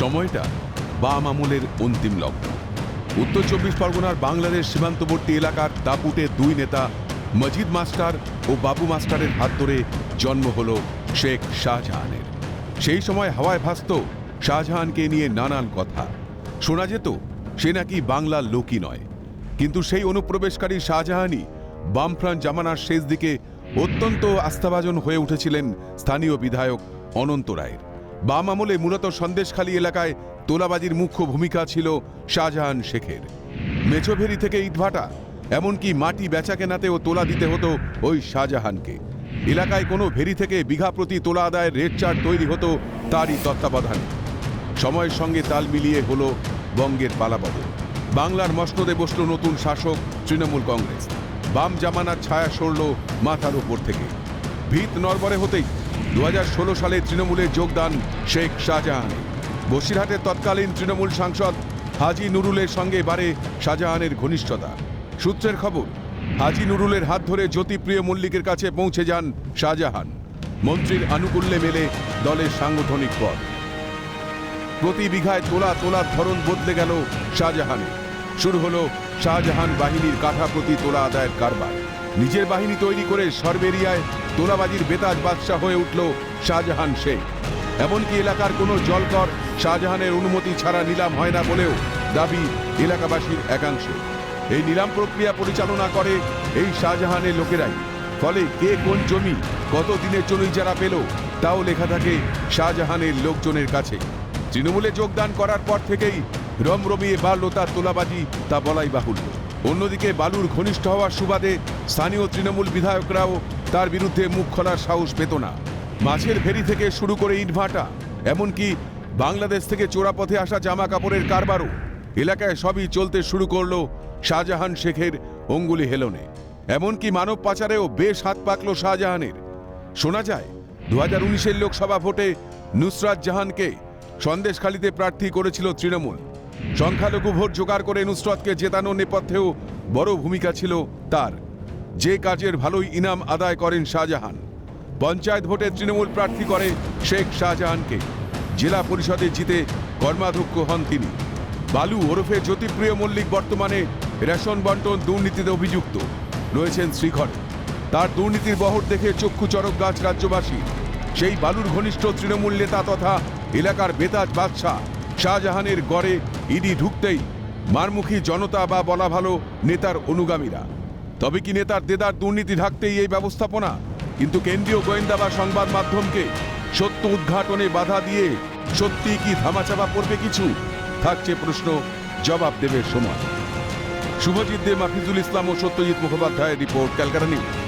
সময়টা বাম আমলের অন্তিম লগ্ন। উত্তর চব্বিশ পরগনার বাংলাদেশ সীমান্তবর্তী এলাকার দাপুটে দুই নেতা, মজিদ মাস্টার ও বাবু মাস্টারের হাত ধরে জন্ম হল শেখ শাহজাহানের। সেই সময় হাওয়ায় ভাসত শাহজাহানকে নিয়ে নানান কথা। শোনা যেত, সে নাকি বাংলার লোকই নয়। কিন্তু সেই অনুপ্রবেশকারী শাহজাহানই বামফ্রান্ট জামানার শেষ দিকে অত্যন্ত আস্থাভাজন হয়ে উঠেছিলেন স্থানীয় বিধায়ক অনন্ত রায়ের। বাম আমলে মূলত সন্দেশখালী এলাকায় তোলাবাজির মুখ্য ভূমিকা ছিল শাহজাহান শেখের। মেছোভেরি থেকে ইটভাটা এমনকি মাটি বেচা কেনাতেও তোলা দিতে হতো ওই শাহজাহানকে। এলাকায় কোনো ভেরি থেকে বিঘা প্রতি তোলা আদায়ের রেট চার্ট তৈরি হতো তারই তত্ত্বাবধানে। সময়ের সঙ্গে তাল মিলিয়ে হলো বঙ্গের পালাবদল। বাংলার মসনদে বসল নতুন শাসক তৃণমূল কংগ্রেস। বাম জামানার ছায়া সরল মাথার ওপর থেকে। ভিত নরবরে হতেই দু হাজার ষোলো সালে তৃণমূলে যোগদান শেখ শাহজাহানের বসিরহাটের তৎকালীন তৃণমূল সাংসদ হাজি নুরুলের সঙ্গে বাড়ে শাহজাহানের ঘনিষ্ঠতা। সূত্রের খবর, হাজি নুরুলের হাত ধরে জ্যোতিপ্রিয় মল্লিকের কাছে পৌঁছে যান শাহজাহান। মন্ত্রীর আনুকূল্যে মেলে দলের সাংগঠনিক পদ। প্রতি বিঘায় তোলা তোলার ধরন বদলে গেল শাহজাহানের। শুরু হলো শাহজাহান বাহিনীর কাঠা প্রতি তোলা আদায়ের কারবার। নিজের বাহিনী তৈরি করে সরবেরিয়ায় তোলাবাজির বেতাজ বাদশাহ হয়ে উঠল শাহজাহান শেখ। এমনকি এলাকার কোনো জলকর শাহজাহানের অনুমতি ছাড়া নিলাম হয় না বলেও দাবি এলাকাবাসীর একাংশ। এই নিলাম প্রক্রিয়া পরিচালনা করে এই শাহজাহানের লোকেরাই। ফলে কে কোন জমি, কত দিনের জন্য যারা পেল, তাও লেখা থাকে শাহজাহানের লোকজনের কাছে। তৃণমূলে যোগদান করার পর থেকেই রমরমিয়ে বাড়ল তার তোলাবাজি তা বলাই বাহুল্য। অন্যদিকে বালুর ঘনিষ্ঠ হওয়ার সুবাদে স্থানীয় তৃণমূল বিধায়করাও তার বিরুদ্ধে মুখ খোলার সাহস পেত না। মাছের ফেরি থেকে শুরু করে ইটভাটা, এমনকি বাংলাদেশ থেকে চোরাপথে আসা জামা কাপড়ের কারবারও এলাকায় সবই চলতে শুরু করল শাহজাহান শেখের অঙ্গুলি হেলনে। এমনকি মানব পাচারেও বেশ হাত পাকল শাহজাহানের। শোনা যায় দু হাজার উনিশের লোকসভা ভোটে নুসরাত জাহানকে সন্দেশখালিতে প্রার্থী করেছিল তৃণমূল। সংখ্যালঘু ভোট জোগাড় করে নুসরতকে জেতানোর নেপথ্যেও বড় ভূমিকা ছিল তার। যে কাজের ভালোই ইনাম আদায় করেন শাহজাহান। পঞ্চায়েত ভোটে তৃণমূল প্রার্থী করে শেখ শাহজাহানকে। জেলা পরিষদে জিতে কর্মাধ্যক্ষ হন তিনি। বালু ওরফে জ্যোতিপ্রিয় মল্লিক বর্তমানে রেশন বন্টন দুর্নীতিতে অভিযুক্ত। রয়েছেন শ্রীঘরে তার দুর্নীতির বহর দেখে চক্ষু চরক গাছ রাজ্যবাসী সেই বালুর ঘনিষ্ঠ তৃণমূল নেতা তথা এলাকার বেতাজ বাদশাহ শাহজাহানের গড়ে ইডি ঢুকতেই মারমুখী জনতা বা বলা ভালো নেতার অনুগামীরা। তবে কি নেতার দেদার দুর্নীতি ঢাকতেই এই ব্যবস্থাপনা? কিন্তু কেন্দ্রীয় গোয়েন্দা বা সংবাদ মাধ্যমকে সত্য উদ্ঘাটনে বাধা দিয়ে সত্যি কি ধামাচাপা পড়বে কিছু? থাকছে প্রশ্ন, জবাব দেবে সময়। শুভজিৎ দে, মাফিজুল ইসলাম ও সত্যজিৎ মুখোপাধ্যায়ের রিপোর্ট, ক্যালকাটা নিউজ।